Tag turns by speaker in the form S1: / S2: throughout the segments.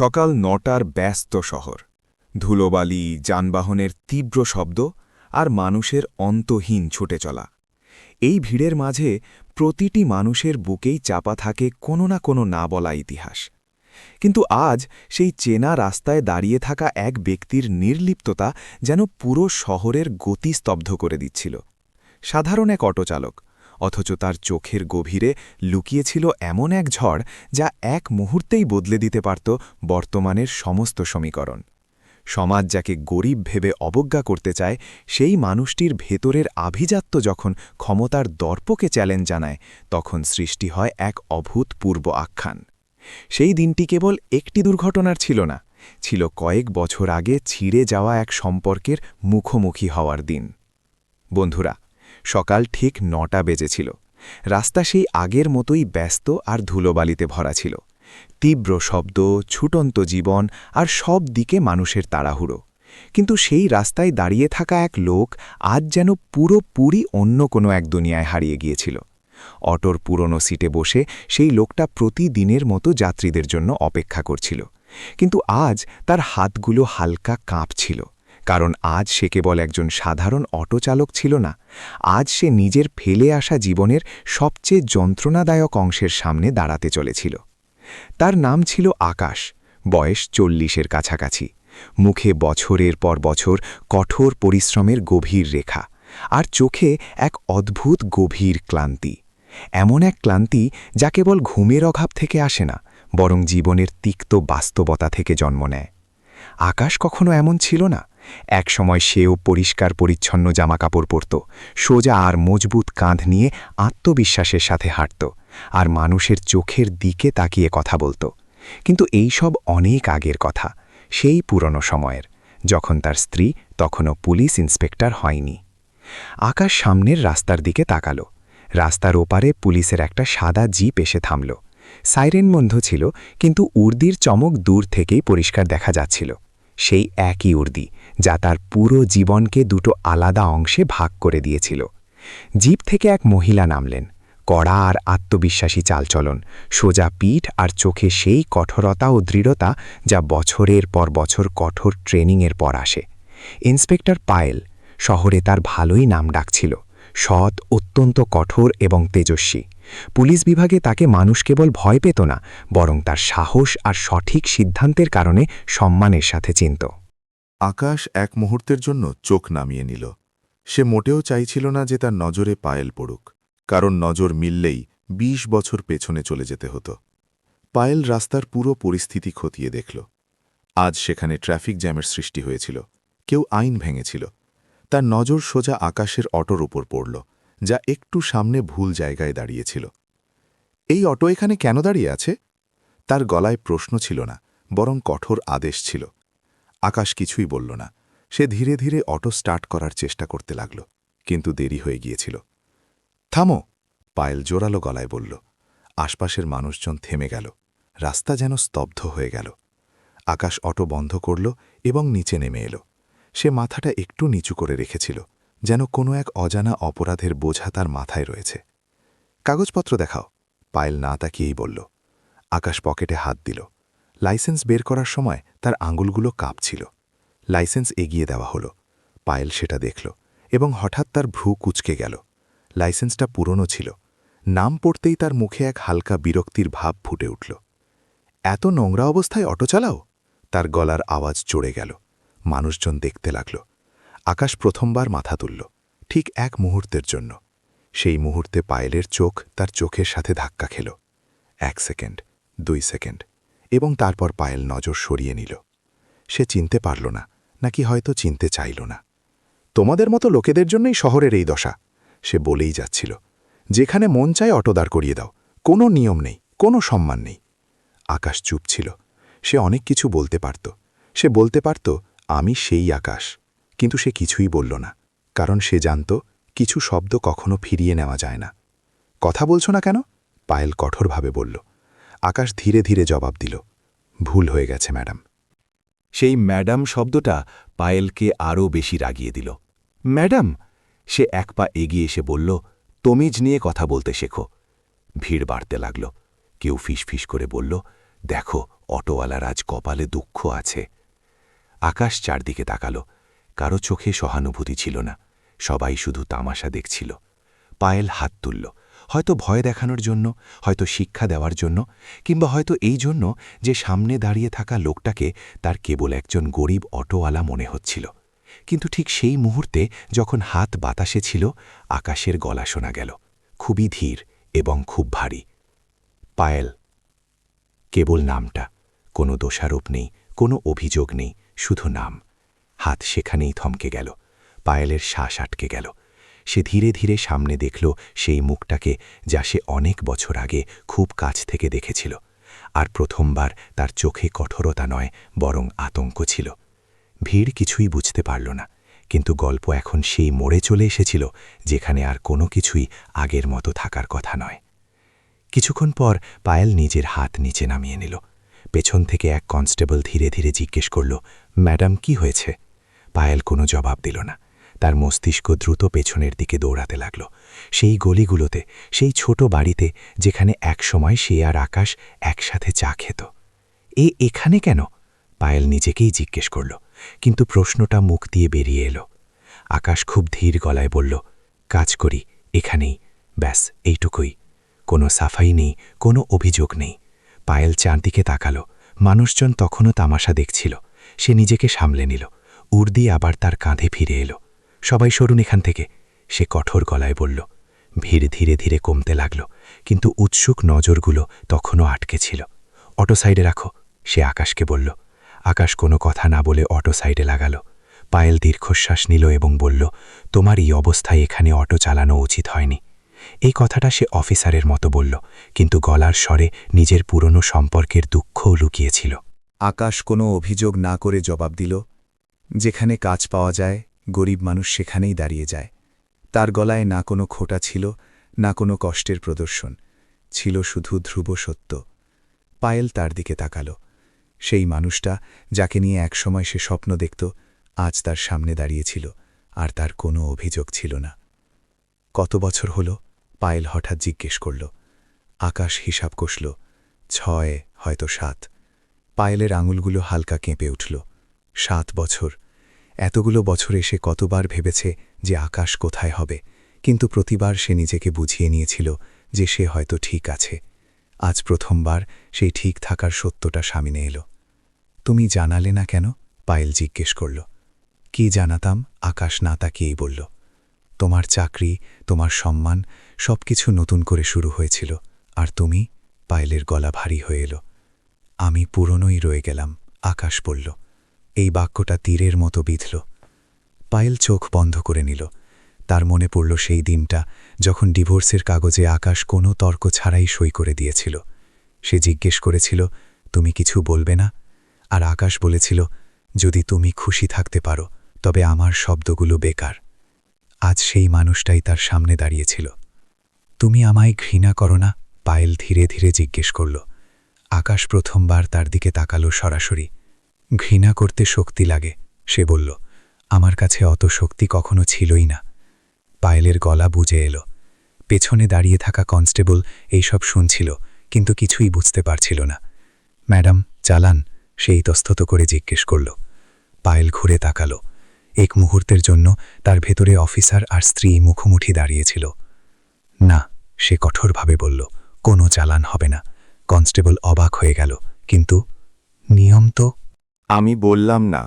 S1: সকাল নটার ব্যস্ত শহর। ধুলোবালি, যানবাহনের তীব্র শব্দ আর মানুষের অন্তহীন ছুটে চলা। এই ভিড়ের মাঝে প্রতিটি মানুষের বুকেই চাপা থাকে কোনো না কোনো না বলা ইতিহাস। কিন্তু আজ সেই চেনা রাস্তায় দাঁড়িয়ে থাকা এক ব্যক্তির নির্লিপ্ততা যেন পুরো শহরের গতি স্তব্ধ করে দিচ্ছিল। সাধারণ এক অটোচালক অথচ তার চোখের গভীরে লুকিয়েছিল এমন এক ঝড় যা এক মুহূর্তেই বদলে দিতে পারত বর্তমানের সমস্ত সমীকরণ। সমাজ যাকে গরিব ভেবে অবজ্ঞা করতে চায়, সেই মানুষটির ভেতরের আভিজাত্য যখন ক্ষমতার দর্পকে চ্যালেঞ্জ জানায়, তখন সৃষ্টি হয় এক অভূতপূর্ব আখ্যান। সেই দিনটি কেবল একটি দুর্ঘটনার ছিল না, ছিল কয়েক বছর আগে ছিঁড়ে যাওয়া এক সম্পর্কের মুখোমুখি হওয়ার দিন। বন্ধুরা সকাল ঠিক নটা বেজেছিল। রাস্তা সেই আগের মতোই ব্যস্ত আর ধুলোবালিতে ভরা ছিল। তীব্র শব্দ, ছুটন্ত জীবন আর সব দিকে মানুষের তাড়াহুড়ো। কিন্তু সেই রাস্তায় দাঁড়িয়ে থাকা এক লোক আজ যেন পুরোপুরি অন্য কোনো এক দুনিয়ায় হারিয়ে গিয়েছিল। অটোর পুরনো সিটে বসে সেই লোকটা প্রতিদিনের মতো যাত্রীদের জন্য অপেক্ষা করছিল। কিন্তু আজ তার হাতগুলো হালকা কাঁপছিল। কারণ আজ সে কেবল একজন সাধারণ অটোচালক ছিল না, আজ সে নিজের ফেলে আসা জীবনের সবচেয়ে যন্ত্রণাদায়ক অংশের সামনে দাঁড়াতে চলেছিল। তার নাম ছিল আকাশ, বয়স চল্লিশের কাছাকাছি। মুখে বছরের পর বছর কঠোর পরিশ্রমের গভীর রেখা, আর চোখে এক অদ্ভুত গভীর ক্লান্তি। এমন এক ক্লান্তি যা কেবল ঘুমের অভাব থেকে আসে না, বরং জীবনের তিক্ত বাস্তবতা থেকে জন্ম নেয়। আকাশ কখনো এমন ছিল না একসময় সেও পরিষ্কার পরিচ্ছন্ন জামাকাপড় পরত, সোজা আর মজবুত কাঁধ নিয়ে আত্মবিশ্বাসের সাথে হাঁটত আর মানুষের চোখের দিকে তাকিয়ে কথা বলত। কিন্তু এই সব অনেক আগের কথা, সেই পুরনো সময়ের। যখন তার স্ত্রী তখনও পুলিশ ইন্সপেক্টর হয়নি। আকাশ সামনের রাস্তার দিকে তাকালো। রাস্তার ওপারে পুলিশের একটা সাদা জিপ এসে থামল। সাইরেন বন্ধ ছিল, কিন্তু উর্দির চমক দূর থেকেই পরিষ্কার দেখা যাচ্ছিল। সেই একই উর্দি, যা তার পুরো জীবনকে দুটো আলাদা অংশে ভাগ করে দিয়েছিল। জিপ থেকে এক মহিলা নামলেন, কড়া আর আত্মবিশ্বাসী চালচলন, সোজা পিঠ আর চোখে সেই কঠোরতা ও দৃঢ়তা যা বছরের পর বছর কঠোর ট্রেনিংয়ের পর আসে। ইন্সপেক্টর পায়েল, শহরে তার ভালোই নাম ডাকছিল। সৎ, অত্যন্ত কঠোর এবং তেজস্বী। পুলিশ বিভাগে তাকে মানুষ কেবল ভয় পেত না, বরং তার সাহস আর সঠিক সিদ্ধান্তের কারণে সম্মানের সাথে চিনত।
S2: আকাশ এক মুহূর্তের জন্য চোখ নামিয়ে নিল। সে মোটেও চাইছিল না যে তার নজরে পায়েল পড়ুক, কারণ নজর মিললেই ২০ বছর পেছনে চলে যেতে হতো। পায়েল রাস্তার পুরো পরিস্থিতি খতিয়ে দেখল। আজ সেখানে ট্রাফিক জ্যামের সৃষ্টি হয়েছিল। কেউ আইন ভেঙেছিল। তার নজর সোজা আকাশের অটোর উপর পড়ল, যা একটু সামনে ভুল জায়গায় দাঁড়িয়েছিল। এই অটো এখানে কেন দাঁড়িয়ে আছে? তার গলায় প্রশ্ন ছিল না, বরং কঠোর আদেশ ছিল। আকাশ কিছুই বলল না, সে ধীরে ধীরে অটো স্টার্ট করার চেষ্টা করতে লাগল, কিন্তু দেরি হয়ে গিয়েছিল। থামো! পায়েল জোরালো গলায় বলল। আশপাশের মানুষজন থেমে গেল, রাস্তা যেন স্তব্ধ হয়ে গেল। আকাশ অটো বন্ধ করল এবং নিচে নেমে এলো। সে মাথাটা একটু নিচু করে রেখেছিল, যেন কোনো এক অজানা অপরাধের বোঝা তার মাথায় রয়েছে। কাগজপত্র দেখাও। পায়েল না তাকিয়েই বলল। আকাশ পকেটে হাত দিল। লাইসেন্স বের করার সময় তার আঙুলগুলো কাঁপছিল। লাইসেন্স এগিয়ে দেওয়া হলো। পায়েল সেটা দেখল এবং হঠাৎ তার ভ্রু কুচকে গেল। লাইসেন্সটা পুরনো ছিল। নাম পড়তেই তার মুখে এক হালকা বিরক্তির ভাব ফুটে উঠল। এত নোংরা অবস্থায় অটো চালাও? তার গলার আওয়াজ চড়ে গেল। মানুষজন দেখতে লাগল। আকাশ প্রথমবার মাথা তুলল, ঠিক এক মুহূর্তের জন্য। সেই মুহূর্তে পায়েলের চোখ তার চোখের সাথে ধাক্কা খেল। এক সেকেন্ড, দুই সেকেন্ড, এবং তারপর পায়েল নজর সরিয়ে নিল। সে চিনতে পারল না, নাকি হয়তো চিনতে চাইল না। তোমাদের মতো লোকেদের জন্যই শহরের এই দশা, সে বলেই যাচ্ছিল। যেখানে মন চায় অটো দাঁড় করিয়ে দাও, কোনো নিয়ম নেই, কোনো সম্মান নেই। আকাশ চুপ ছিল, সে অনেক কিছু বলতে পারত। সে বলতে পারত আমি সেই আকাশ। কিন্তু সে কিছুই বলল না, কারণ সে জানত কিছু শব্দ কখনো ফিরিয়ে নেওয়া যায় না। কথা বলছো না কেন? পায়েল কঠোরভাবে বলল। আকাশ ধীরে ধীরে জবাব দিল, ভুল হয়ে গেছে, ম্যাডাম।
S3: সেই ম্যাডাম শব্দটা পায়েলকে আরও বেশি রাগিয়ে দিল। ম্যাডাম, সে এক পা এগিয়ে এসে বলল, তমিজ নিয়ে কথা বলতে শেখো। ভিড় বাড়তে লাগল। কেউ ফিস ফিস করে বলল, দেখো, অটোওয়ালার আজ কপালে দুঃখ আছে। আকাশ চারদিকে তাকালো। কারও চোখে সহানুভূতি ছিল না। সবাই শুধু তামাশা দেখছিল। পায়েল হাত তুলল। হয়তো ভয় দেখানোর জন্য, হয়তো শিক্ষা দেওয়ার জন্য, কিংবা হয়তো এই জন্য যে সামনে দাঁড়িয়ে থাকা লোকটাকে তার কেবল একজন গরিব অটোওয়ালা মনে হচ্ছিল। কিন্তু ঠিক সেই মুহূর্তে যখন হাত বাতাসে ছিল, আকাশের গলা শোনা গেল। খুবই ধীর এবং খুব ভারী। পায়েল, কেবল নামটা। কোনো দোষারোপ নেই, কোনো অভিযোগ নেই। শুধু নাম। হাত সেখানেই থমকে গেল, পায়েলের শ্বাস আটকে গেল। সে ধীরে ধীরে সামনে দেখল সেই মুখটাকে যা সে অনেক বছর আগে খুব কাছ থেকে দেখেছিল, আর প্রথমবার তার চোখে কঠোরতা নয়, বরং আতঙ্ক ছিল। ভিড় কিছুই বুঝতে পারল না, কিন্তু গল্প এখন সেই মোড়ে চলে এসেছিল, যেখানে আর কোনো কিছুই আগের মতো থাকার কথা নয়। কিছুক্ষণ পর পায়েল নিজের হাত নিচে নামিয়ে নিল। পেছন থেকে এক কনস্টেবল ধীরে ধীরে জিজ্ঞেস করল ম্যাডাম, কি হয়েছে? পায়েল কোনো জবাব দিল না। তার মস্তিষ্ক দ্রুত পেছনের দিকে দৌড়াতে লাগল। সেই গলিগুলোতে, সেই ছোট বাড়িতে, যেখানে একসময় সে আর আকাশ একসাথে চা খেত। এ এখানে কেন? পায়েল নিজেকেই জিজ্ঞেস করল, কিন্তু প্রশ্নটা মুখ দিয়ে বেরিয়ে এলো। আকাশ খুব ধীর গলায় বলল, কাজ করি, এখানেই। ব্যাস, এইটুকুই। কোনো সাফাই নেই, কোনো অভিযোগ নেই। পায়েল চারদিকে তাকালো। মানুষজন তখনও তামাশা দেখছিল। সে নিজেকে সামলে নিল। উর্দি আবার তার কাঁধে ফিরে এলো। সবাই সরুন এখান থেকে। সে কঠোর গলায় বলল, ভিড় ধীরে ধীরে কমতে লাগল, কিন্তু উৎসুক নজরগুলো তখনও আটকে ছিল। অটো সাইডে রাখো, সে আকাশকে বলল। আকাশ কোনো কথা না বলে অটো সাইডে লাগালো। পায়েল দীর্ঘশ্বাস নিল এবং বলল, তোমার এই অবস্থায় এখানে অটো চালানো উচিত হয়নি। এই কথাটা সে অফিসারের মতো বলল, কিন্তু গলার স্বরে নিজের পুরনো সম্পর্কের দুঃখও লুকিয়েছিল।
S1: আকাশ কোনো অভিযোগ না করে জবাব দিল, যেখানে কাজ পাওয়া যায়, গরিব মানুষ সেখানেই দাঁড়িয়ে যায়। তার গলায় না কোনো খোটা ছিল, না কোনো কষ্টের প্রদর্শন, ছিল শুধু ধ্রুব সত্য। পায়েল তার দিকে তাকাল। সেই মানুষটা, যাকে নিয়ে একসময় সে স্বপ্ন দেখত, আজ তার সামনে দাঁড়িয়েছিল আর তার কোনো অভিযোগ ছিল না। কত বছর হল? পায়েল হঠাৎ জিজ্ঞেস করল। আকাশ হিসাব কষল, ছয়, হয়তো সাত। পায়েলের আঙুলগুলো হালকা কেঁপে উঠল। সাত বছর। এতগুলো বছরে সে কতবার ভেবেছে যে আকাশ কোথায় হবে, কিন্তু প্রতিবার সে নিজেকে বুঝিয়ে নিয়েছিল যে সে হয়তো ঠিক আছে। আজ প্রথমবার সেই ঠিক থাকার সত্যটা সামনে এলো। তুমি জানালে না কেন? পায়েল জিজ্ঞেস করল। কি জানাতাম? আকাশ না তাকিয়েই বলল। তোমার চাকরি, তোমার সম্মান, সবকিছু নতুন করে শুরু হয়েছিল। আর তুমি? পায়েলের গলা ভারী হয়ে এলো। আমি পুরনোই রয়ে গেলাম, আকাশ বলল এই বাক্যটা তীরের মতো বিঁধল। পায়েল চোখ বন্ধ করে নিল। তার মনে পড়ল সেই দিনটা যখন ডিভোর্সের কাগজে আকাশ কোনো তর্ক ছাড়াই সই করে দিয়েছিল। সে জিজ্ঞেস করেছিল, তুমি কিছু বলবে না? আর আকাশ বলেছিল, যদি তুমি খুশি থাকতে পারো, তবে আমার শব্দগুলো বেকার। আজ সেই মানুষটাই তার সামনে দাঁড়িয়েছিল। তুমি আমায় ঘৃণা করো না? পায়েল ধীরে ধীরে জিজ্ঞেস করল। আকাশ প্রথমবার তার দিকে তাকালো সরাসরি। ঘৃণা করতে শক্তি লাগে, সে বলল, আমার কাছে অত শক্তি কখনো ছিলই না। পায়েলের গলা বুঝে এলো। পেছনে দাঁড়িয়ে থাকা কনস্টেবল এইসব শুনছিল, কিন্তু কিছুই বুঝতে পারছিল না। ম্যাডাম, চালান সে ইতস্তত করে জিজ্ঞেস করল। পায়েল ঘুরে তাকালো। এক মুহূর্তের জন্য তার ভেতরে অফিসার আর স্ত্রী মুখোমুখি দাঁড়িয়েছিল। না, সে কঠোরভাবে বলল, কোনো চালান হবে না। কনস্টেবল অবাক হয়ে গেল। কিন্তু নিয়ম তো?
S2: আমি বললাম না।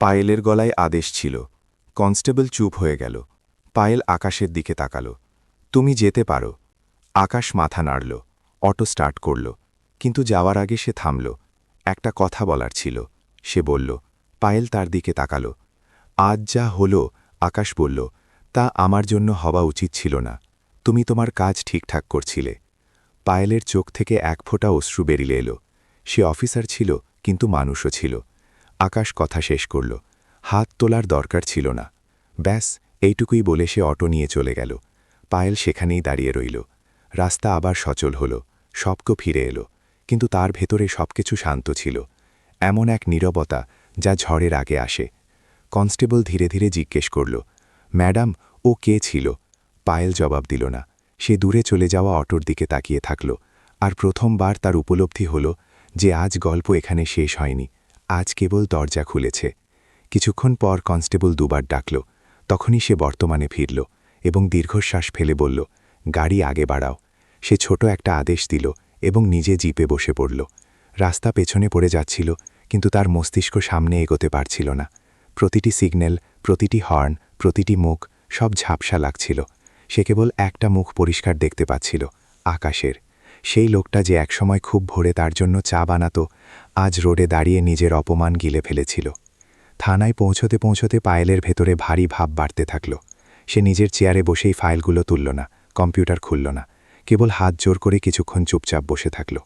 S2: পায়েলের গলায় আদেশ ছিল। কনস্টেবল চুপ হয়ে গেল। পায়েল আকাশের দিকে তাকাল। তুমি যেতে পারো। আকাশ মাথা নাড়ল। অটো স্টার্ট করল। কিন্তু যাওয়ার আগে সে থামল। একটা কথা বলার ছিল। সে বলল, পায়েল তার দিকে তাকাল। আজ যা হলো, আকাশ বলল, তা আমার জন্য হওয়া উচিত ছিল না। তুমি তোমার কাজ ঠিকঠাক করছিলে। পায়েলের চোখ থেকে এক ফোঁটা অশ্রু বেরিয়ে এলো। সে অফিসার ছিল, কিন্তু মানুষও ছিল। আকাশ কথা শেষ করল। হাত তোলার দরকার ছিল না। ব্যাস, এইটুকুই বলে সে অটো নিয়ে চলে গেল। পায়েল সেখানেই দাঁড়িয়ে রইল। রাস্তা আবার সচল হল। সবক ফিরে এলো। কিন্তু তার ভেতরে সবকিছু শান্ত ছিল। এমন এক নীরবতা যা ঝড়ের আগে আসে। কনস্টেবল ধীরে ধীরে জিজ্ঞেস করল, ম্যাডাম, ও কে ছিল? পায়েল জবাব দিল না। সে দূরে চলে যাওয়া অটোর দিকে তাকিয়ে থাকল, আর প্রথমবার তার উপলব্ধি হল
S3: যে আজ গল্প এখানে শেষ হয়নি, আজ কেবল দরজা খুলেছে। কিছুক্ষণ পর কনস্টেবল দুবার ডাকল, তখনই সে বর্তমানে ফিরল এবং দীর্ঘশ্বাস ফেলে বলল, গাড়ি আগে বাড়াও। সে ছোট একটা আদেশ দিল এবং নিজে জিপে বসে পড়ল। রাস্তা পেছনে পড়ে যাচ্ছিল, কিন্তু তার মস্তিষ্ক সামনে এগোতে পারছিল না। প্রতিটি সিগন্যাল, প্রতিটি হর্ন, প্রতিটি মুখ, সব ঝাপসা লাগছিল। সে কেবল একটা মুখ পরিষ্কার দেখতে পাচ্ছিল, আকাশের। সেই লোকটা যে একসময় খুব ভোরে তার জন্য চা বানাতো, আজ রোডে দাঁড়িয়ে নিজের অপমান গিলে ফেলেছিল। থানায় পৌঁছতে পৌঁছতে পায়েলের ভেতরে ভারী ভাব বাড়তে থাকল। সে নিজের চেয়ারে বসেই ফাইলগুলো তুলল না, কম্পিউটার খুলল না, কেবল হাত জোর করে কিছুক্ষণ চুপচাপ বসে থাকল।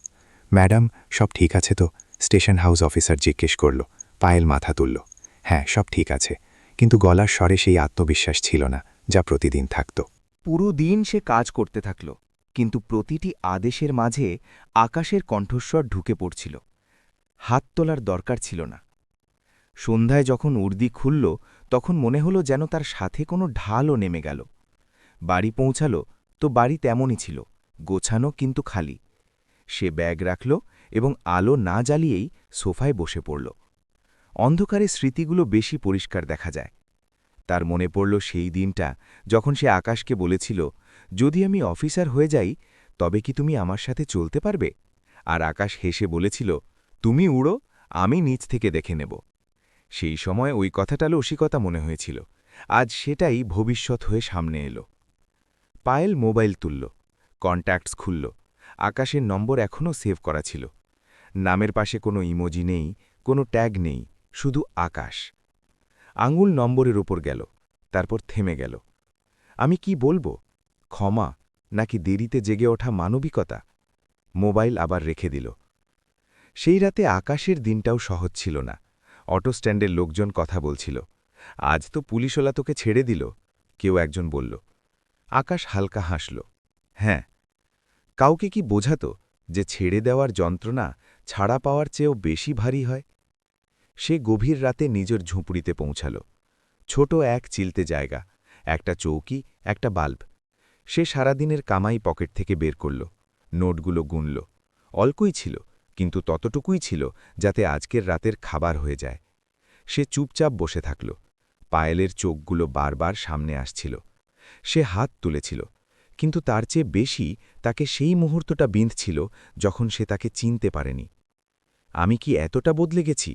S3: ম্যাডাম, সব ঠিক আছে তো? স্টেশন হাউস অফিসার জিজ্ঞেস করল। পায়েল মাথা তুলল। হ্যাঁ সব ঠিক আছে। কিন্তু গলার স্বরে সেই আত্মবিশ্বাস ছিল না, যা প্রতিদিন থাকত।
S1: পুরো দিন সে কাজ করতে থাকল, কিন্তু প্রতিটি আদেশের মাঝে আকাশের কণ্ঠস্বর ঢুকে পড়ছিল। হাত তোলার দরকার ছিল না। সন্ধ্যায় যখন উর্দি খুলল, তখন মনে হলো যেন তার সাথে কোনো ঢালও নেমে গেল। বাড়ি পৌঁছাল, তো বাড়ি তেমনই ছিল, গোছানো কিন্তু খালি। সে ব্যাগ রাখল এবং আলো না জ্বালিয়েই সোফায় বসে পড়ল। অন্ধকারে স্মৃতিগুলো বেশি পরিষ্কার দেখা যায়। তার মনে পড়ল সেই দিনটা যখন সে আকাশকে বলেছিল, যদি আমি অফিসার হয়ে যাই, তবে কি তুমি আমার সাথে চলতে পারবে? আর আকাশ হেসে বলেছিল, তুমি উড়ো, আমি নিচ থেকে দেখে নেব। সেই সময় ওই কথাটা লসিকতা মনে হয়েছিল। আজ সেটাই ভবিষ্যৎ হয়ে সামনে এলো। পায়েল মোবাইল তুলল, কন্ট্যাক্টস খুলল, আকাশের নম্বর এখনও সেভ করা ছিল। নামের পাশে কোনো ইমোজি নেই, কোনো ট্যাগ নেই, শুধু আকাশ। আঙুল নম্বরের ওপর গেল, তারপর থেমে গেল। আমি কি বলব, ক্ষমা নাকি দেরিতে জেগে ওঠা মানবিকতা? মোবাইল আবার রেখে দিল। সেই রাতে আকাশের দিনটাও সহজ ছিল না। অটো স্ট্যান্ডের লোকজন কথা বলছিল। আজ তো পুলিশওয়ালা তোকে ছেড়ে দিল, কেউ একজন বলল। আকাশ হালকা হাসল। হ্যাঁ কাউকে কি বোঝাতো যে ছেড়ে দেওয়ার যন্ত্রণা ছাড়া পাওয়ার চেয়েও বেশি ভারী হয়? সে গভীর রাতে নিজের ঝুঁপুড়িতে পৌঁছাল। ছোট এক চিলতে জায়গা, একটা চৌকি, একটা বাল্ব। সে সারাদিনের কামাই পকেট থেকে বের করল, নোটগুলো গুনল। অল্পই ছিল, কিন্তু ততটুকুই ছিল যাতে আজকের রাতের খাবার হয়ে যায়। সে চুপচাপ বসে থাকল, পায়েলের চোখগুলো বারবার সামনে আসছিল। সে হাত তুলেছিল, কিন্তু তার চেয়ে বেশি তাকে সেই মুহূর্তটা বিঁধছিল যখন সে তাকে চিনতে পারেনি। আমি কি এতটা বদলে গেছি?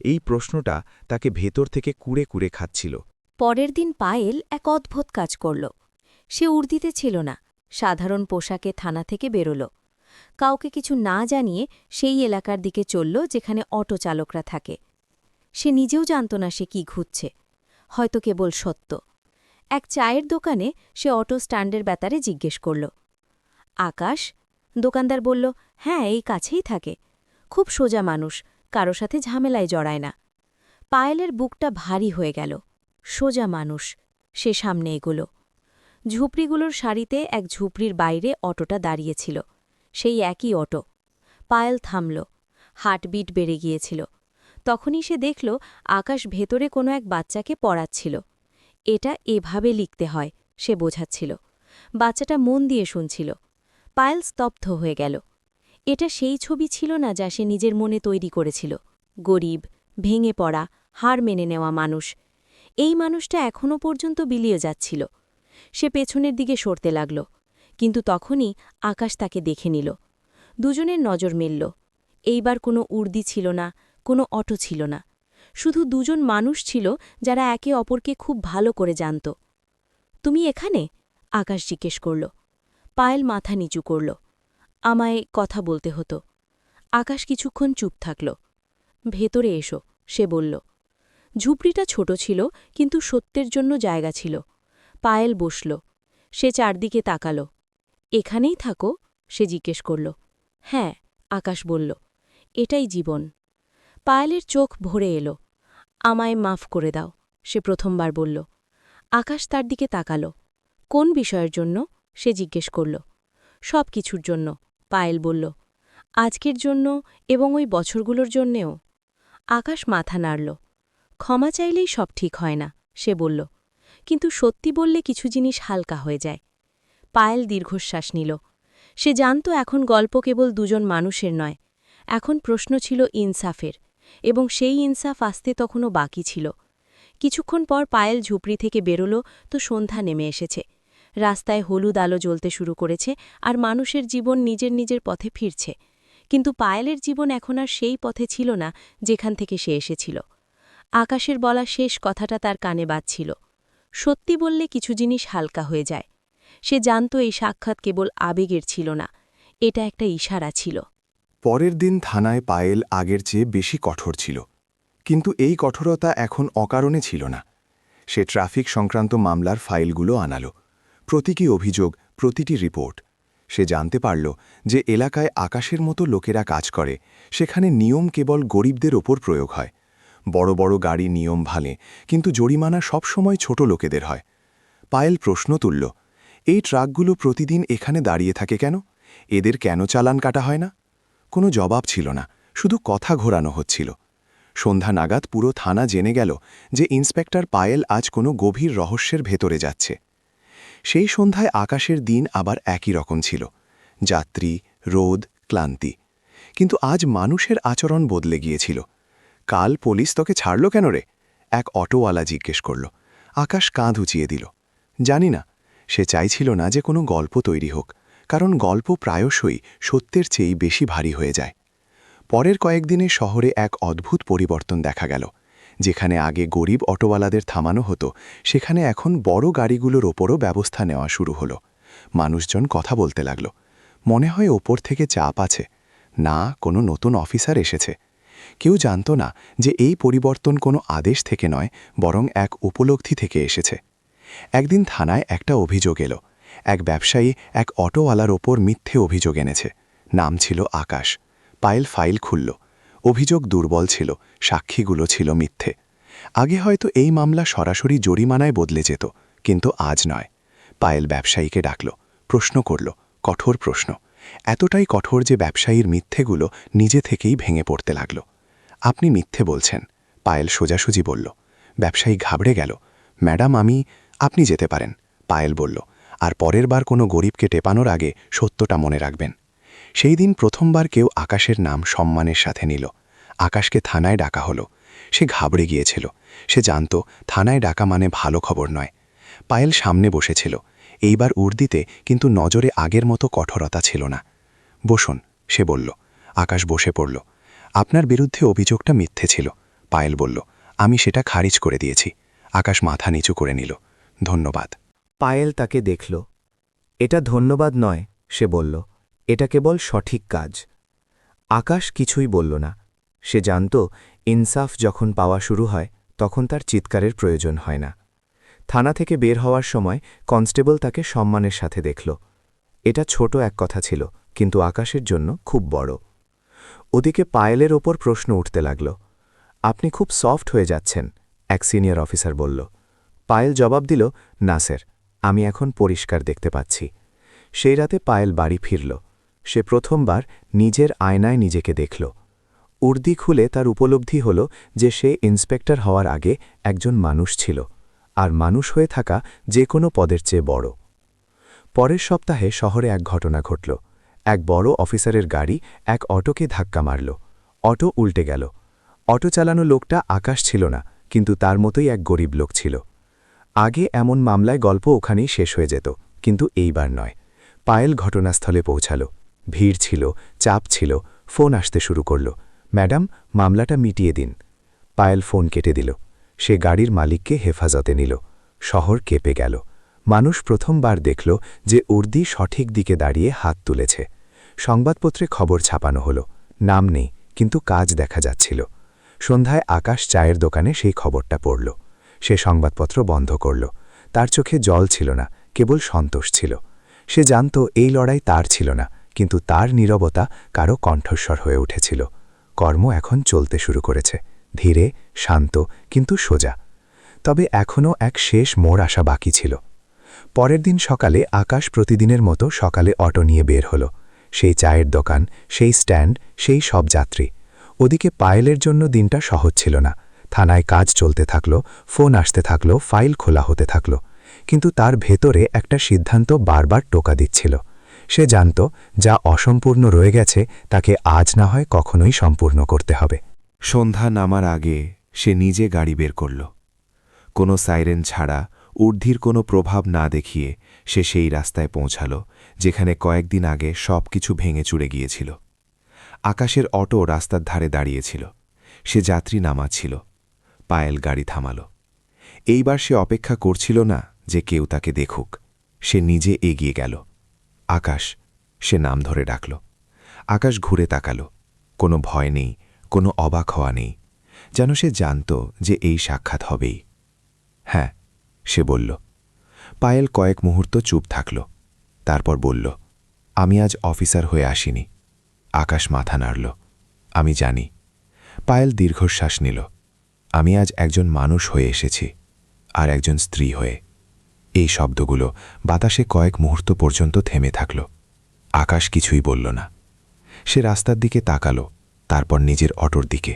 S1: এই প্রশ্নটা তাকে ভেতর থেকে কুড়ে কুড়ে খাচ্ছিল।
S4: পরের দিন পায়েল এক অদ্ভুত কাজ করল। সে উর্দিতে ছিল না, সাধারণ পোশাকে থানা থেকে বেরোল। কাউকে কিছু না জানিয়ে সেই এলাকার দিকে চলল যেখানে অটো চালকরা থাকে। সে নিজেও জানত না সে কি ঘুরছে, হয়তো কেবল সত্য। এক চায়ের দোকানে সে অটো স্ট্যান্ডের ব্যাপারে জিজ্ঞেস করল। আকাশ? দোকানদার বলল হ্যাঁ এই কাছেই থাকে। খুব সোজা মানুষ কারও সাথে ঝামেলায় জড়ায় না। পায়েলের বুকটা ভারী হয়ে গেল। সোজা মানুষ, সে সামনে এগুলো। ঝুপড়িগুলোর সারিতে এক ঝুপড়ির বাইরে অটোটা দাঁড়িয়েছিল। সেই একই অটো। পায়েল থামল। হার্টবিট বেড়ে গিয়েছিল। তখনই সে দেখল, আকাশ ভেতরে কোনো এক বাচ্চাকে পড়াচ্ছিল। এটা এভাবে লিখতে হয়, সে বোঝাচ্ছিল। বাচ্চাটা মন দিয়ে শুনছিল। পায়েল স্তব্ধ হয়ে গেল। এটা সেই ছবি ছিল না যা সে নিজের মনে তৈরি করেছিল। গরিব, ভেঙে পড়া, হার মেনে নেওয়া মানুষ। এই মানুষটা এখনও পর্যন্ত বিলিয়ে যাচ্ছিল। সে পেছনের দিকে সরতে লাগল, কিন্তু তখনই আকাশ তাকে দেখে নিল। দুজনের নজর মেলল। এইবার কোনো উর্দি ছিল না, কোনো অটো ছিল না। শুধু দুজন মানুষ ছিল যারা একে অপরকে খুব ভালো করে জানত। তুমি এখানে? আকাশ জিজ্ঞেস করল। পায়েল মাথা নিচু করল। আমায় কথা বলতে হতো। আকাশ কিছুক্ষণ চুপ থাকল। ভেতরে এসো, সে বলল। ঝুপড়িটা ছোট ছিল, কিন্তু সত্যের জন্য জায়গা ছিল। পায়েল বসল। সে চারদিকে তাকাল। এখানেই থাকো? সে জিজ্ঞেস করল। হ্যাঁ আকাশ বলল। এটাই জীবন। পায়েলের চোখ ভরে এলো। আমায় মাফ করে দাও, সে প্রথমবার বলল। আকাশ তার দিকে তাকাল। কোন বিষয়ের জন্য? সে জিজ্ঞেস করল। সব কিছুর জন্য। পায়েল বলল, আজকের জন্য এবং ওই বছরগুলোর জন্যেও। আকাশ মাথা নাড়ল। ক্ষমা চাইলেই সব ঠিক হয় না, সে বলল, কিন্তু সত্যি বললে কিছু জিনিস হালকা হয়ে যায়। পায়েল দীর্ঘশ্বাস নিল। সে জানত এখন গল্প কেবল দুজন মানুষের নয়, এখন প্রশ্ন ছিল ইনসাফের এবং সেই ইনসাফ আসতে তখনও বাকি ছিল। কিছুক্ষণ পর পায়েল ঝুপড়ি থেকে বেরোল তো সন্ধ্যা নেমে এসেছে। রাস্তায় হলুদ আলো জ্বলতে শুরু করেছে আর মানুষের জীবন নিজের নিজের পথে ফিরছে। কিন্তু পায়েলের জীবন এখন আর সেই পথে ছিল না যেখান থেকে সে এসেছিল। আকাশের বলা শেষ কথাটা তার কানে বাজছিল। সত্যি বললে কিছু জিনিস হালকা হয়ে যায়। সে জানত এই সাক্ষাৎ কেবল আবেগের ছিল না, এটা একটা ইশারা ছিল।
S1: পরের দিন থানায় পায়েল আগের চেয়ে বেশি কঠোর ছিল। কিন্তু এই কঠোরতা এখন অকারণে ছিল না। সে ট্রাফিক সংক্রান্ত মামলার ফাইলগুলো আনালো। প্রতীকী অভিযোগ, প্রতিটি রিপোর্ট। সে জানতে পারল যে এলাকায় আকাশের মতো লোকেরা কাজ করে, সেখানে নিয়ম কেবল গরিবদের ওপর প্রয়োগ হয়। বড় বড় গাড়ি নিয়ম ভালে কিন্তু জরিমানা সবসময় ছোট লোকেদের হয়। পায়েল প্রশ্ন তুলল, এই ট্রাকগুলো প্রতিদিন এখানে দাঁড়িয়ে থাকে কেন? এদের কেন চালান কাটা হয় না? কোনো জবাব ছিল না, শুধু কথা ঘোরানো হচ্ছিল। সন্ধ্যা নাগাদ পুরো থানা জেনে গেল যে ইন্সপেক্টর পায়েল আজ কোনো গভীর রহস্যের ভেতরে যাচ্ছে। সেই সন্ধ্যায় আকাশের দিন আবার একই রকম ছিল। যাত্রী, রোদ, ক্লান্তি। কিন্তু আজ মানুষের আচরণ বদলে গিয়েছিল। কাল পুলিশ তোকে ছাড়ল কেন রে? এক অটোওয়ালা জিজ্ঞেস করল। আকাশ কাঁধ উঁচিয়ে দিল। জানি না, সে চাইছিল না যে কোনো গল্প তৈরি হোক, কারণ গল্প প্রায়শই সত্যের চেয়েই বেশি ভারী হয়ে যায়। পরের কয়েকদিনে শহরে এক অদ্ভুত পরিবর্তন দেখা গেল। যেখানে আগে গরিব অটোওয়ালাদের থামানো হতো, সেখানে এখন বড় গাড়িগুলোর ওপরও ব্যবস্থা নেওয়া শুরু হলো। মানুষজন কথা বলতে লাগল। মনে হয় ওপর থেকে চাপ আছে। না, কোনো নতুন অফিসার এসেছে। কেউ জানত না যে এই পরিবর্তন কোনো আদেশ থেকে নয়, বরং এক উপলব্ধি থেকে এসেছে। একদিন থানায় একটা অভিযোগ এলো। এক ব্যবসায়ী এক অটোওয়ালার ওপর মিথ্যে অভিযোগ এনেছে। নাম ছিল আকাশ। পায়েল ফাইল খুলল। অভিযোগ দুর্বল ছিল, সাক্ষীগুলো ছিল মিথ্যে। আগে হয়তো এই মামলা সরাসরি জরিমানায় বদলে যেত, কিন্তু আজ নয়। পায়েল ব্যবসায়ীকে ডাকল, প্রশ্ন করল, কঠোর প্রশ্ন। এতটাই কঠোর যে ব্যবসায়ীর মিথ্যেগুলো নিজে থেকেই ভেঙে পড়তে লাগল। আপনি মিথ্যে বলছেন, পায়েল সোজাসুজি বলল। ব্যবসায়ী ঘাবড়ে গেল, ম্যাডাম আমি, আপনি যেতে পারেন। পায়েল বলল, আর পরের বার কোনো গরিবকে টেপানোর আগে সত্যটা মনে রাখবেন। সেই দিন প্রথমবার কেউ আকাশের নাম সম্মানের সাথে নিল। আকাশকে থানায় ডাকা হলো। সে ঘাবড়ে গিয়েছিল। সে জানত, থানায় ডাকা মানে ভালো খবর নয়। পায়েল সামনে বসেছিল। এইবার উর্দিতে কিন্তু নজরে আগের মতো কঠোরতা ছিল না। বসুন, সে বলল। আকাশ বসে পড়ল। আপনার বিরুদ্ধে অভিযোগটা মিথ্যে ছিল। পায়েল বলল, আমি সেটা খারিজ করে দিয়েছি। আকাশ মাথা নিচু করে নিল। ধন্যবাদ।
S5: পায়েল তাকে দেখল। এটা ধন্যবাদ নয়, সে বলল। এটা কেবল সঠিক কাজ। আকাশ কিছুই বলল না। সে জানত, ইনসাফ যখন পাওয়া শুরু হয়, তখন তার চিৎকারের প্রয়োজন হয় না। থানা থেকে বের হওয়ার সময় কনস্টেবল তাকে সম্মানের সাথে দেখল। এটা ছোট এক কথা ছিল, কিন্তু আকাশের জন্য খুব বড়। ওদিকে পায়েলের ওপর প্রশ্ন উঠতে লাগল, আপনি খুব সফট হয়ে যাচ্ছেন, এক সিনিয়র অফিসার বলল। পায়েল জবাব দিল, না স্যার, আমি এখন পরিষ্কার দেখতে পাচ্ছি। সেই রাতে পায়েল বাড়ি ফিরল। সে প্রথমবার নিজের আয়নায় নিজেকে দেখল। উর্দি খুলে তার উপলব্ধি হল যে সে ইন্সপেক্টর হওয়ার আগে একজন মানুষ ছিল, আর মানুষ হয়ে থাকা যে কোনো পদের চেয়ে বড়। পরের সপ্তাহে শহরে এক ঘটনা ঘটল। এক বড় অফিসারের গাড়ি এক অটোকে ধাক্কা মারল। অটো উল্টে গেল। অটো চালানো লোকটা আকাশ ছিল না, কিন্তু তার মতোই এক গরিব লোক ছিল। আগে এমন মামলায় গল্প ওখানেই শেষ হয়ে যেত, কিন্তু এইবার নয়। পায়েল ঘটনাস্থলে পৌঁছাল। ভিড় ছিল, চাপ ছিল, ফোন আসতে শুরু করল। ম্যাডাম, মামলাটা মিটিয়ে দিন। পায়েল ফোন কেটে দিল। সে গাড়ির মালিককে হেফাজতে নিল। শহর কেঁপে গেল। মানুষ প্রথমবার দেখল যে উর্দি সঠিক দিকে দাঁড়িয়ে হাত তুলেছে। সংবাদপত্রে খবর ছাপানো হল। নাম নেই, কিন্তু কাজ দেখা যাচ্ছিল। সন্ধ্যায় আকাশ চায়ের দোকানে সেই খবরটা পড়ল। সে সংবাদপত্র বন্ধ করল। তার চোখে জল ছিল না, কেবল সন্তোষ ছিল। সে জানত এই লড়াই তার ছিল না। কিন্তু তার নীরবতা কারও কণ্ঠস্বর হয়ে উঠেছিল। কর্ম এখন চলতে শুরু করেছে। ধীরে, শান্ত, কিন্তু সোজা। তবে এখনও এক শেষ মোড় আসা বাকি ছিল। পরের দিন সকালে আকাশ প্রতিদিনের মতো সকালে অটো নিয়ে বের হল। সেই চায়ের দোকান, সেই স্ট্যান্ড, সেই সব যাত্রী। ওদিকে পায়েলের জন্য দিনটা সহজ ছিল না। থানায় কাজ চলতে থাকল, ফোন আসতে থাকল, ফাইল খোলা হতে থাকল। কিন্তু তার ভেতরে একটা সিদ্ধান্ত বারবার টোকা দিচ্ছিল। সে জানত যা অসম্পূর্ণ রয়ে গেছে তাকে আজ না হয় কখনোই সম্পূর্ণ করতে হবে।
S1: সন্ধ্যা নামার আগে সে নিজে গাড়ি বের করল। কোনো সাইরেন ছাড়া ঊর্ধ্বির কোনো প্রভাব না দেখিয়ে সে সেই রাস্তায় পৌঁছাল, যেখানে কয়েকদিন আগে সব কিছু ভেঙে চুড়ে গিয়েছিল। আকাশের অটো রাস্তার ধারে দাঁড়িয়েছিল। সে যাত্রী নামাচ্ছিল। পায়েল গাড়ি থামাল। এইবার সে অপেক্ষা করছিল না যে কেউ তাকে দেখুক। সে নিজে এগিয়ে গেল। আকাশ, সে নাম ধরে ডাকল। আকাশ ঘুরে তাকাল। কোনো ভয় নেই, কোনো অবাক হওয়া নেই। যেন সে জানত যে এই সাক্ষাৎ হবেই। হ্যাঁ সে বলল। পায়েল কয়েক মুহূর্ত চুপ থাকল। তারপর বলল, আমি আজ অফিসার হয়ে আসিনি। আকাশ মাথা নাড়ল। আমি জানি। পায়েল দীর্ঘশ্বাস নিল। আমি আজ একজন মানুষ হয়ে এসেছি, আর একজন স্ত্রী হয়ে। এই শব্দগুলো বাতাসে কয়েক মুহূর্ত পর্যন্ত থেমে থাকল। আকাশ কিছুই বলল না। সে রাস্তার দিকে তাকালো, তারপর নিজের অটোর দিকে।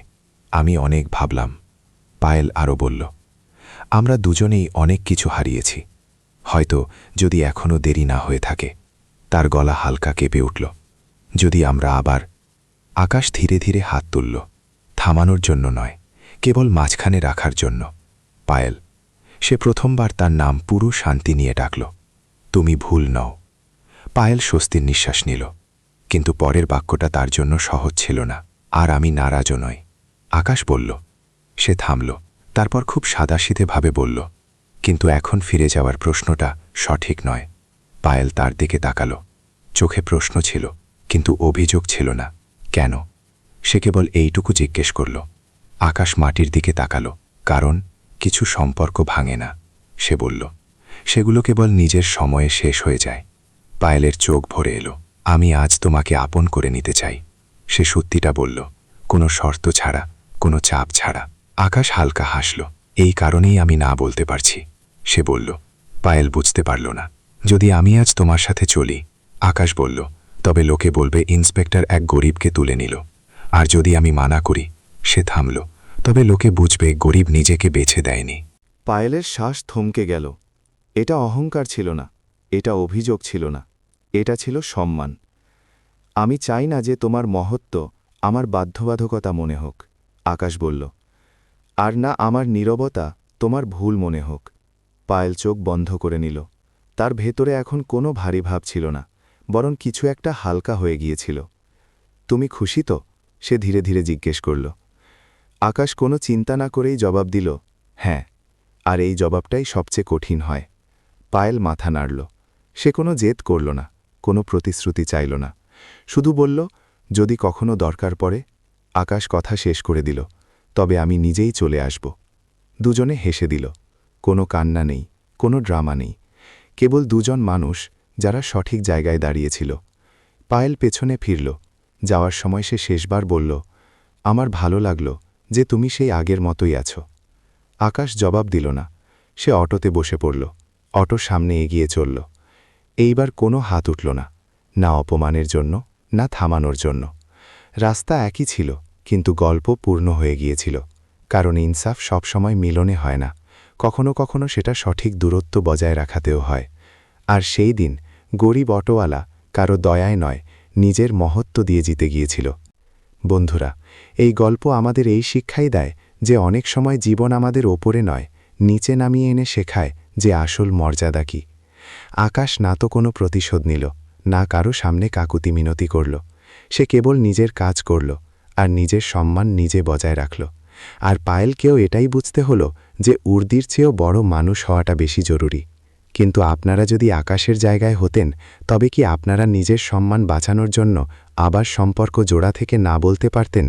S1: আমি অনেক ভাবলাম। পায়েল আরও বলল, আমরা দুজনেই অনেক কিছু হারিয়েছি। হয়তো যদি এখনও দেরি না হয়ে থাকে, তার গলা হালকা কেঁপে উঠল। যদি আমরা আবার আকাশ ধীরে ধীরে হাত তুলল। থামানোর জন্য নয়, কেবল মাঝখানে রাখার জন্য। পায়েল সে প্রথমবার তার নাম পুরো শান্তি নিয়ে ডাকল। তুমি ভুল নও। পায়েল স্বস্তির নিঃশ্বাস নিল। কিন্তু পরের বাক্যটা তার জন্য সহজ ছিল না। আর আমি নারাজও নয় আকাশ বলল। সে থামল। তারপর খুব সাদাসিধেভাবে বলল, কিন্তু এখন ফিরে যাওয়ার প্রশ্নটা সঠিক নয়। পায়েল তার দিকে তাকালো। চোখে প্রশ্ন ছিল, কিন্তু অভিযোগ ছিল না। কেন? সে কেবল এইটুকু জিজ্ঞেস করল। আকাশ মাটির দিকে তাকালো, কারণ কিছু সম্পর্ক ভাঙে না, সে বলল। সেগুলো কেবল নিজের সময়ে শেষ হয়ে যায়। পায়েলের চোখ ভরে এলো। আমি আজ তোমাকে আপন করে নিতে চাই। সে সত্যিটা বলল। কোনো শর্ত ছাড়া, কোনো চাপ ছাড়া। আকাশ হালকা হাসল। এই কারণেই আমি না বলতে পারছি। সে বলল, পায়েল বুঝতে পারল না। যদি আমি আজ তোমার সাথে চলি, আকাশ বলল, তবে লোকে বলবে ইন্সপেক্টর এক গরিবকে তুলে নিল। আর যদি আমি মানা করি, সে থামল। তবে লোকে বুঝবে, গরিব নিজেকে বেছে দেয়নি।
S2: পায়েলের শ্বাস থমকে গেল। এটা অহংকার ছিল না, এটা অভিযোগ ছিল না, এটা ছিল সম্মান। আমি চাই না যে তোমার মহত্ব আমার বাধ্যবাধকতা মনে হোক, আকাশ বলল। আর না আমার নীরবতা তোমার ভুল মনে হোক। পায়েল চোখ বন্ধ করে নিল। তার ভেতরে এখন কোনো ভারী ভাব ছিল না, বরং কিছু একটা হালকা হয়ে গিয়েছিল। তুমি খুশি তো? সে ধীরে ধীরে জিজ্ঞেস করল। আকাশ কোনো চিন্তা না করেই জবাব দিল হ্যাঁ। আর এই জবাবটাই সবচেয়ে কঠিন হয়। পায়েল মাথা নাড়ল। সে কোনো জেদ করল না, কোনো প্রতিশ্রুতি চাইল না। শুধু বলল, যদি কখনো দরকার পড়ে, আকাশ কথা শেষ করে দিল, তবে আমি নিজেই চলে আসব। দুজনে হেসে দিল, কোনো কান্না নেই, কোনো ড্রামা নেই। কেবল দুজন মানুষ যারা সঠিক জায়গায় দাঁড়িয়েছিল। পায়েল পেছনে ফিরল। যাওয়ার সময় সে শেষবার বলল, আমার ভালো লাগল যে তুমি সেই আগের মতোই আছো। আকাশ জবাব দিল না। সে অটোতে বসে পড়ল। অটো সামনে এগিয়ে চলল। এইবার কোনো হাত উঠল না। না অপমানের জন্য, না থামানোর জন্য। রাস্তা একই ছিল, কিন্তু গল্প পূর্ণ হয়ে গিয়েছিল। কারণ ইনসাফ সবসময় মিলনে হয় না। কখনো কখনো সেটা সঠিক দূরত্ব বজায় রাখাতেও হয়। আর সেই দিন গরিব অটোওয়ালা কারও দয়ায় নয়, নিজের মহত্ব দিয়ে জিতে গিয়েছিল। বন্ধুরা এই গল্প আমাদের এই শিক্ষাই দেয় যে অনেক সময় জীবন আমাদের ওপরে নয়, নিচে নামিয়ে এনে শেখায় যে আসল মর্যাদা কি। আকাশ না তো কোনো প্রতিশোধ নিল, না কারও সামনে কাকুতি মিনতি করল। সে কেবল নিজের কাজ করল আর নিজের সম্মান নিজে বজায় রাখল। আর পায়েলকেও এটাই বুঝতে হলো যে উর্দির চেয়েও বড় মানুষ হওয়াটা বেশি জরুরি। কিন্তু আপনারা যদি আকাশের জায়গায় হতেন, তবে কি আপনারা নিজের সম্মান বাঁচানোর জন্য আবার সম্পর্ক জোড়া থেকে না বলতে পারতেন?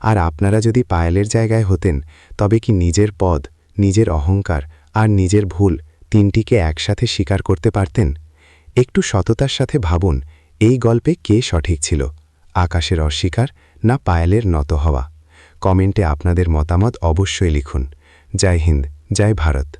S2: আর আপনারা যদি পায়েলের জায়গায় হতেন, তবে কি নিজের পদ, নিজের অহংকার আর নিজের ভুল তিনটিকে একসাথে স্বীকার করতে পারতেন? একটু সততার সাথে ভাবুন, এই গল্পে কে সঠিক ছিল? আকাশের অস্বীকার না পায়েলের নত হওয়া? কমেন্টে আপনাদের মতামত অবশ্যই লিখুন। জয় হিন্দ, জয় ভারত।